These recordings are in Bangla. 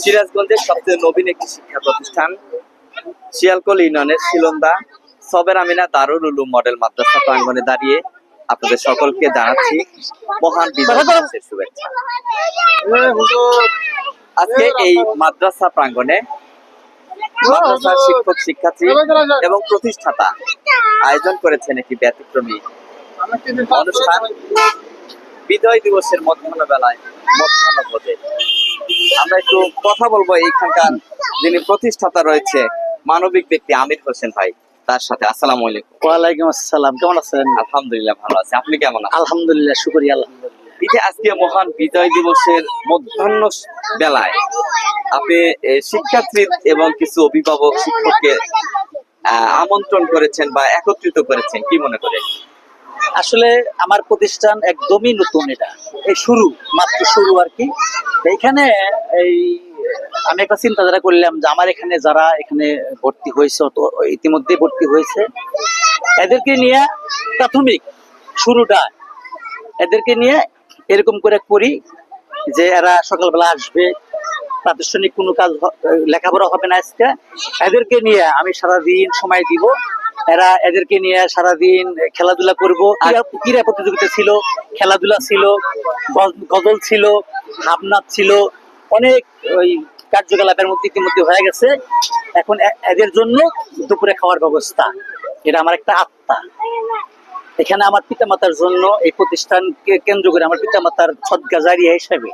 সিরাজগঞ্জের সবচেয়ে নবীন একটি শিক্ষা প্রতিষ্ঠান শিয়ালকোল ইউনিয়নের শিলন্দা সবের আমিনা দারুল উলুম মডেল মাদ্রাসা প্রাঙ্গনে দাঁড়িয়ে আপনাদের সকলকে জানাচ্ছি মহান শুভেচ্ছা। আজকে এই মাদ্রাসা প্রাঙ্গনে মাদ্রাসার শিক্ষক শিক্ষার্থী এবং প্রতিষ্ঠাতা আয়োজন করেছেন একটি ব্যতিক্রমী অনুষ্ঠান। বিজয় দিবসের মধ্যাহ্ন বেলায় মধ্যাহ্ন ভোজে। আমরা একটু কথা বলব এইখানকার যিনি প্রতিষ্ঠাতা রয়েছে মানবিক ব্যক্তি আমির হোসেন ভাই তার সাথে। আসসালামু আলাইকুম। ওয়ালাইকুম আসসালাম কেমন আছেন? আলহামদুলিল্লাহ ভালো আছে। আপনি কেমন আছেন? আলহামদুলিল্লাহ শুকরিয়া আলহামদুলিল্লাহ। এই যে আজকে মহান বিজয় দিবসের মধ্যাহ্ন বেলায় আপনি শিক্ষার্থী এবং কিছু অভিভাবক শিক্ষককে আহ, আমন্ত্রণ করেছেন বা একত্রিত করেছেন কি মনে করে আসলে আমার প্রতিষ্ঠান একদমই নতুন এটা। এই শুরু, মাত্র শুরু আর কি। এইখানে এই, আমি একটা চিন্তাধারা করলাম যে আমার এখানে যারা এখানে ভর্তি হয়েছে, অত ইতিমধ্যে ভর্তি হয়েছে, এদেরকে নিয়ে প্রাথমিক শুরুটা, এদেরকে নিয়ে এরকম করে করি যে এরা সকালবেলা আসবে, প্রাতিষ্ঠানিক কোনো কাজ লেখাপড়া হবে না আজকে। এদেরকে নিয়ে আমি সারাদিন সময় দিব। এরা এদেরকে নিয়ে সারাদিন খেলাধুলা করব। ক্রীড়া- ক্রীড়া প্রতিযোগিতা ছিল, খেলাধুলা ছিল, গজ- গজল ছিল হাবনাথ ছিল, অনেক ওই কার্যকলাপের মধ্যে ইতিমধ্যে হয়ে গেছে। এখন এদের জন্য দুপুরে খাওয়ার ব্যবস্থা। এটা আমার একটা আত্মা। এখানে আমার পিতামাতার জন্য এই প্রতিষ্ঠানকে কেন্দ্র করে আমার পিতামাতার সদকা জারিয়া হিসাবে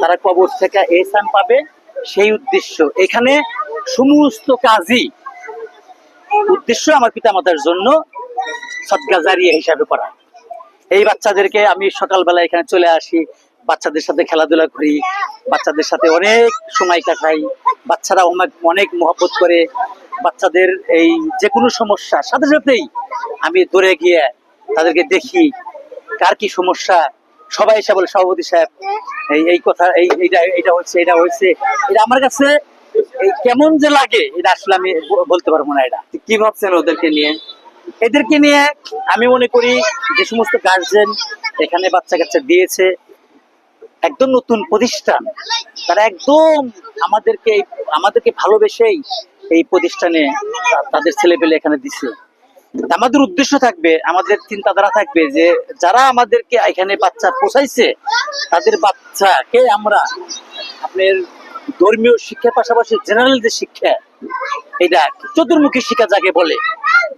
তারা কবর থেকে এহসান পাবে। সেই উদ্দেশ্য। এখানে সমস্ত কাজই উদ্দেশ্য আমার পিতামাতার জন্য সদকা জারিয়া হিসাবে করা। এই বাচ্চাদেরকে আমি সকালবেলা এখানে চলে আসি, বাচ্চাদের সাথে খেলাধুলা করি, বাচ্চাদের সাথে অনেক সময় কাটাই, বাচ্চারা অনেক অনেক মহব্বত করে, বাচ্চাদের এই যে কোনো সমস্যা, সাথে সাথেই আমি দৌড়ে গিয়ে তাদেরকে দেখি, কার কি সমস্যা, সবাই এসে বলে, সভাপতি সাহেব, এই এই কথা, এই, এইটা এটা হচ্ছে এটা হয়েছে। এটা আমার কাছে কেমন যে লাগে, এটা আসলে আমি বলতে পারব না এটা। কি ভাবছেন ওদেরকে নিয়ে? এদেরকে নিয়ে আমি মনে করি যে সমস্ত গার্জেন এখানে বাচ্চা কাচ্চা দিয়েছে, একদম নতুন প্রতিষ্ঠান। তারা একদম আমাদেরকে আমাদেরকে ভালোবেসেই এই প্রতিষ্ঠানে তাদের ছেলেপেলে এখানে দিছে। আমাদের উদ্দেশ্য থাকবে, আমাদের চিন্তাধারা থাকবে যে যারা আমাদেরকে এখানে বাচ্চা পোষাইছে, তাদের বাচ্চাকে আমরা আপনার ধর্মীয় শিক্ষার পাশাপাশি জেনারেল যে শিক্ষা, এটা চতুর্মুখী শিক্ষা যাকে বলে,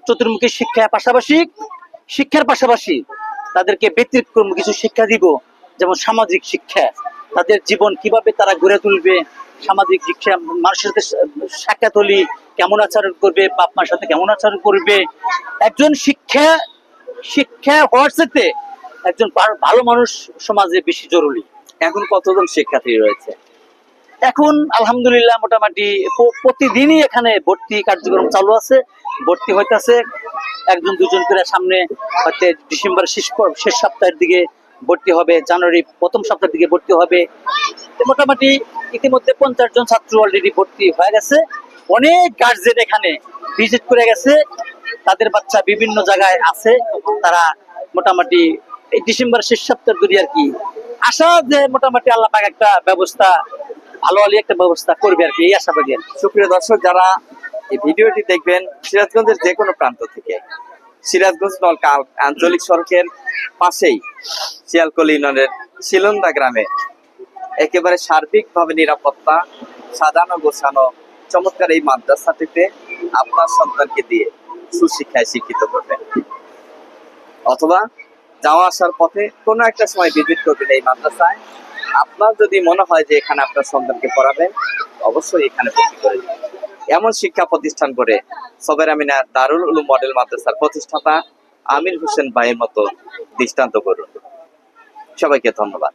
চতুর্মুখী শিক্ষার পাশাপাশি শিক্ষার পাশাপাশি তাদেরকে ব্যতিক্রম কিছু শিক্ষা দিব, যেমন সামাজিক শিক্ষা, তাদের জীবন কীভাবে তারা গড়ে তুলবে, সামাজিক শিক্ষা, মানুষের সাথে সাক্ষাৎ হলি কেমন আচরণ করবে, বাপ মার সাথে কেমন আচরণ করবে। একজন শিক্ষা শিক্ষা হওয়ার সাথে একজন ভালো মানুষ সমাজে বেশি জরুরি। এখন কতজন শিক্ষার্থী রয়েছে? এখন আলহামদুলিল্লাহ মোটামুটি প্রতিদিনই এখানে ভর্তি কার্যক্রম চালু আছে। ভর্তি হইতেছে একজন, দুজন করে সামনে হয়তো ডিসেম্বর শেষ শেষ সপ্তাহের দিকে ভর্তি হবে, জানুয়ারি প্রথম সপ্তাহের দিকে ভর্তি হবে। মোটামুটি ইতিমধ্যে পঞ্চাশ জন ছাত্র অলরেডি ভর্তি হয়ে গেছে। অনেক গার্জেন এখানে ভিজিট করে গেছে। তাদের বাচ্চা বিভিন্ন জায়গায় আছে। তারা মোটামুটি এই ডিসেম্বর শেষ সপ্তাহের দিকে আর কি। আশা যে মোটামুটি আল্লাহ পাক একটা ব্যবস্থা ভালো আলী একটা ব্যবস্থা করবে আর কি, এই আশাবাদী সুপ্রিয় দর্শক, যারা এই ভিডিওটি দেখবেন, সিরাজগঞ্জের যে কোনো প্রান্ত থেকে, সিরাজগঞ্জ নলকা আঞ্চলিক সড়কের পাশেই শিয়ালকল ইউনিয়নের শিলন্দা গ্রামে একেবারে সার্বিকভাবে নিরাপত্তা, সাজানো গোছানো, চমৎকার এই মাদ্রাসাটিতে আপনার সন্তানকে দিয়ে সুশিক্ষায় শিক্ষিত করবেন অথবা যাওয়া আসার পথে কোনো একটা সময় ভিজিট করবেন এই মাদ্রাসায়। আপনার যদি মনে হয় যে এখানে আপনার সন্তানকে পড়াবেন, অবশ্যই এখানে ভর্তি করে এমন শিক্ষা প্রতিষ্ঠান করে সবের আমিনা দারুল উলুম মডেল মাদ্রাসার প্রতিষ্ঠাতা আমির হোসেন ভাইয়ের মতো দৃষ্টান্ত করুন সবাইকে ধন্যবাদ।